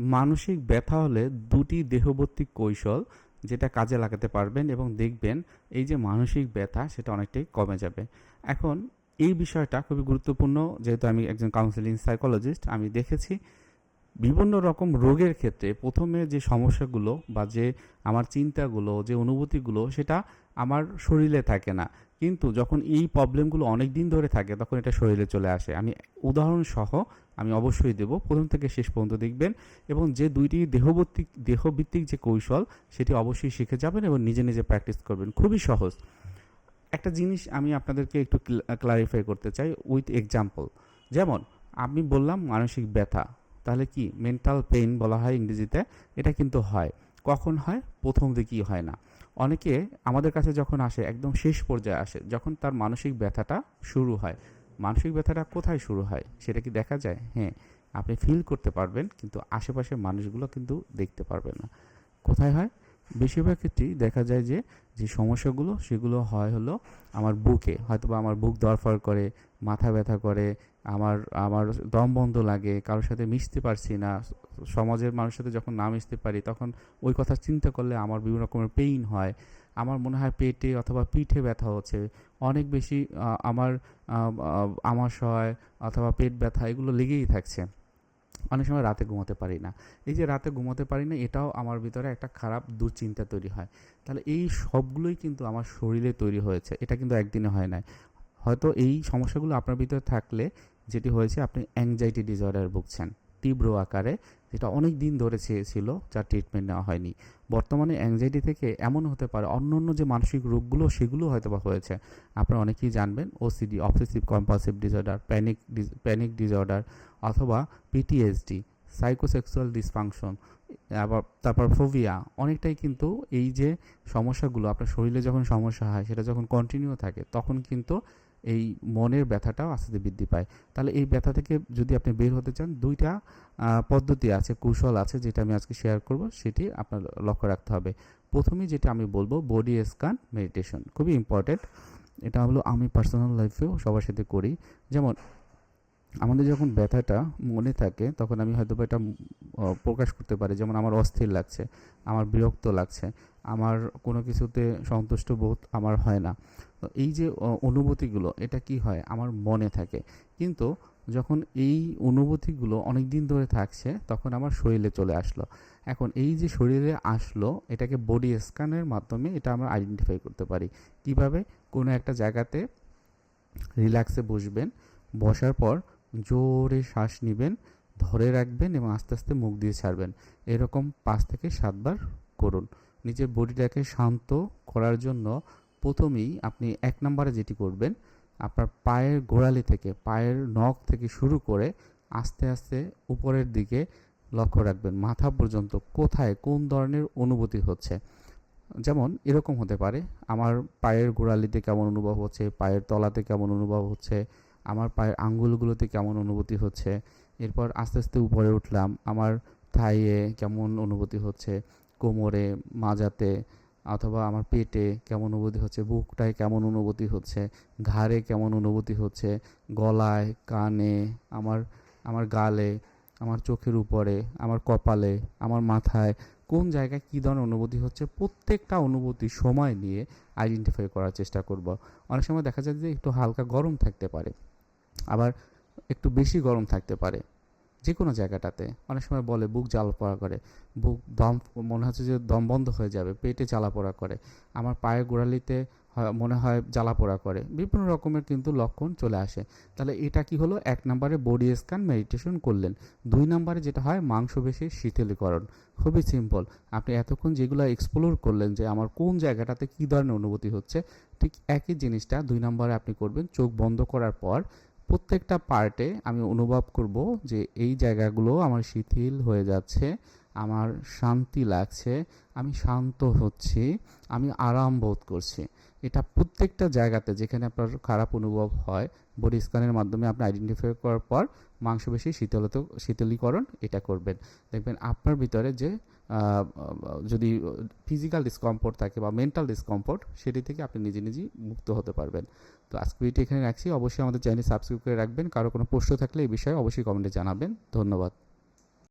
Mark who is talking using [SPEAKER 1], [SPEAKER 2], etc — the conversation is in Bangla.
[SPEAKER 1] মানসিক ব্যথা হলে দুটি দেহবর্তী কৌশল যেটা কাজে লাগাতে পারবেন এবং দেখবেন এই যে মানসিক ব্যথা সেটা অনেকটাই কমে যাবে। এখন এই বিষয়টা খুবই গুরুত্বপূর্ণ, যেহেতু আমি একজন কাউন্সিলিং সাইকোলজিস্ট আমি দেখেছি বিভিন্ন রকম রোগের ক্ষেত্রে প্রথমে যে সমস্যাগুলো বা যে আমার চিন্তাগুলো, যে অনুভূতিগুলো সেটা আমার শরীরে থাকে না। কিন্তু যখন এই প্রবলেমগুলো অনেক দিন ধরে থাকে, তখন এটা শরীরে চলে আসে। আমি উদাহরণ সহ আমি অবশ্যই দেব। প্রথম থেকে শেষ পর্যন্ত দেখবেন এবং যে দুইটি দেহবর্তিক দেহভিত্তিক যে কৌশল, সেটি অবশ্যই শিখে যাবেন এবং নিজে নিজে প্র্যাকটিস করবেন। খুবই সহজ। একটা জিনিস আমি আপনাদেরকে একটু ক্লারিফাই করতে চাই উইথ এক্সাম্পল যেমন, আমি বললাম মানসিক ব্যথা। তাহলে কি? মেন্টাল পেইন বলা হয় ইংরেজিতে। এটা কিন্তু হয়। কখন হয়? প্রথম দিকেই হয় না। অনেকে আমাদের কাছে যখন আসে, একদম শেষ পর্যায়ে আসে, যখন তার মানসিক ব্যথাটা শুরু হয়। মানসিক ব্যথাটা কোথায় শুরু হয়? সেটা কি দেখা যায়? হ্যাঁ আপনি ফিল করতে পারবেন, কিন্তু আশেপাশের মানুষগুলো কিন্তু দেখতে পারবেন না। কোথায় হয়? বেশিরভাগ ক্ষেত্রেই দেখা যায় যে যে সমস্যাগুলো, সেগুলো হয় হলো আমার বুকে। হয়তো বা আমার বুক দরফর করে, মাথা ব্যথা করে আমার আমার দম বন্ধ লাগে, কারোর সাথে মিশতে পারছি না, সমাজের মানুষের সাথে যখন না মিশতে পারি, তখন ওই কথা চিন্তা করলে আমার বিভিন্ন রকমের পেইন হয়। আমার মনে হয় পেটে অথবা পিঠে ব্যথা হচ্ছে। অনেক বেশি আমার আমাশয় অথবা পেট ব্যথা, এগুলো লেগেই থাকছে। অনেক সময় রাতে ঘুমোতে পারি না। এই যে রাতে ঘুমোতে পারি না, এটাও আমার ভিতরে একটা খারাপ দুশ্চিন্তা তৈরি হয়। তাহলে এই সবগুলোই কিন্তু আমার শরীরে তৈরি হয়েছে। এটা কিন্তু একদিনে হয় নাই। হয়তো এই সমস্যাগুলো আপনার ভিতরে থাকলে যেটি হয়েছে, আপনি অ্যাংজাইটি ডিসঅর্ডার ভুগছেন। তীব্র আকারে, যেটা অনেক দিন ধরে চেয়েছিল যার ট্রিটমেন্ট নেওয়া হয়নি। বর্তমানে অ্যাংজাইটি থেকে এমন হতে পারে অন্য অন্য যে মানসিক রোগগুলো, সেগুলো হয়তো বা হয়েছে। আপনারা অনেকেই জানবেন OCD obsessive compulsive disorder panic panic disorder অথবা পিটিএসডি সাইকোসেক্সুয়াল ডিসফাংশন আবার তারপর ফোভিয়া অনেকটাই কিন্তু এই যে সমস্যাগুলো, আপনার শরীরে যখন সমস্যা হয়, সেটা যখন কন্টিনিউ থাকে, তখন কিন্তু এই মনের ব্যথাটাও আস্তে বৃদ্ধি পায়। তাহলে এই ব্যথা থেকে যদি আপনি বের হতে চান, দুইটা পদ্ধতি আছে, কৌশল আছে যেটা আমি আজকে শেয়ার করব, সেটি আপনার লক্ষ্য রাখতে হবে। প্রথমেই যেটা আমি বলব বডি স্ক্যান মেডিটেশন খুবই ইম্পর্টেন্ট এটা হলো আমি পার্সোনাল লাইফেও সবার সাথে করি। যেমন আমাদের যখন ব্যথাটা মনে থাকে, তখন আমি হয়তো বা এটা প্রকাশ করতে পারি। যেমন আমার অস্থির লাগছে, আমার বিরক্ত লাগছে, আমার কোনো কিছুতে সন্তুষ্ট বোধ আমার হয় না। তো এই যে অনুভূতিগুলো, এটা কি হয়? আমার মনে থাকে। কিন্তু যখন এই অনুভূতিগুলো অনেক দিন ধরে থাকছে, তখন আমার শরীরে চলে আসলো। এখন এই যে শরীরে আসলো, এটাকে বডি স্ক্যানের মাধ্যমে এটা আমরা আইডেন্টিফাই করতে পারি। কীভাবে? কোনো একটা জায়গাতে রিল্যাক্সে বসবেন, বসার পর জোরে শ্বাস নেবেন, ধরে রাখবেন এবং আস্তে আস্তে মুখ দিয়ে ছাড়বেন। এরকম পাঁচ থেকে সাতবার করুন। নিজের বডিটাকে শান্ত করার জন্য প্রথমেই আপনি এক নম্বরে যেটি করবেন, আপনার পায়ের গোড়ালি থেকে, পায়ের নখ থেকে শুরু করে আস্তে আস্তে উপরের দিকে লক্ষ্য রাখবেন, মাথা পর্যন্ত কোথায় কোন ধরনের অনুভূতি হচ্ছে। যেমন এরকম হতে পারে, আমার পায়ের গোড়ালিতে কেমন অনুভব হচ্ছে, পায়ের তলাতে কেমন অনুভব হচ্ছে আমার পায়ের আঙ্গুলগুলোতে কেমন অনুভূতি হচ্ছে। এরপর আস্তে আস্তে উপরে উঠলাম। আমার থাইয়ে কেমন অনুভূতি হচ্ছে? কোমরে, মাজাতে, অথবা আমার পেটে কেমন অনুভূতি হচ্ছে? বুকটায় কেমন অনুভূতি হচ্ছে? ঘাড়ে কেমন অনুভূতি হচ্ছে? গলায়, কানে, আমার আমার গালে, আমার চোখের উপরে, আমার কপালে, আমার মাথায় কোন জায়গায় কী ধরনের অনুভূতি হচ্ছে? প্রত্যেকটা অনুভূতি সময় নিয়ে আইডেন্টিফাই করার চেষ্টা করব। অনেক সময় দেখা যায় যে একটু হালকা গরম থাকতে পারে। আবার একটু বেশি গরম থাকতে পারে যে কোনো জায়গাটাতে। অনেক সময় বলে বুক জ্বাল পড়া করে। বুক দম, মনে হচ্ছে যে দম বন্ধ হয়ে যাবে, পেটে জ্বালা পোড়া করে। আমার পায়ের গোড়ালিতে মনে হয় জ্বালা পোড়া করে। বিভিন্ন রকমের কিন্তু লক্ষণ চলে আসে। তাহলে এটা কি হলো? এক নম্বরে বডি স্ক্যান, মেডিটেশন করলেন। দুই নম্বরে যেটা হয় মাংসপেশির শিথিলীকরণ। খুবই সিম্পল। আপনি এতক্ষণ যেগুলো এক্সপ্লোর করলেন যে আমার কোন জায়গাটাতে কী ধরনের অনুভূতি হচ্ছে, ঠিক একই জিনিসটা দুই নম্বরে আপনি করবেন, চোখ বন্ধ করার পর প্রত্যেকটা পার্টে আমি অনুভব করব যে এই জায়গাগুলো আমার শিথিল হয়ে যাচ্ছে, আমার শান্তি লাগছে, আমি শান্ত হচ্ছি, আমি আরাম বোধ করছি। এটা প্রত্যেকটা জায়গাতে যেখানে আপনার খারাপ অনুভব হয় বডি স্ক্যানের মাধ্যমে আপনি আইডেন্টিফাই করার পর মাংসপেশি শীতলত, শীতলীকরণ এটা করবেন। দেখবেন আপনার ভিতরে যে যদি ফিজিক্যাল ডিসকমফোর্ট থাকে বা মেন্টাল ডিসকমফোর্ট সেটি থেকে আপনি নিজে নিজেই মুক্ত হতে পারবেন। তো আজকে ভিডিওটি এখানে রাখছি। অবশ্যই আমাদের চ্যানেল সাবস্ক্রাইব করে রাখবেন। কারও কোনো প্রশ্ন থাকলে এই বিষয়ে অবশ্যই কমেন্টে জানাবেন। ধন্যবাদ।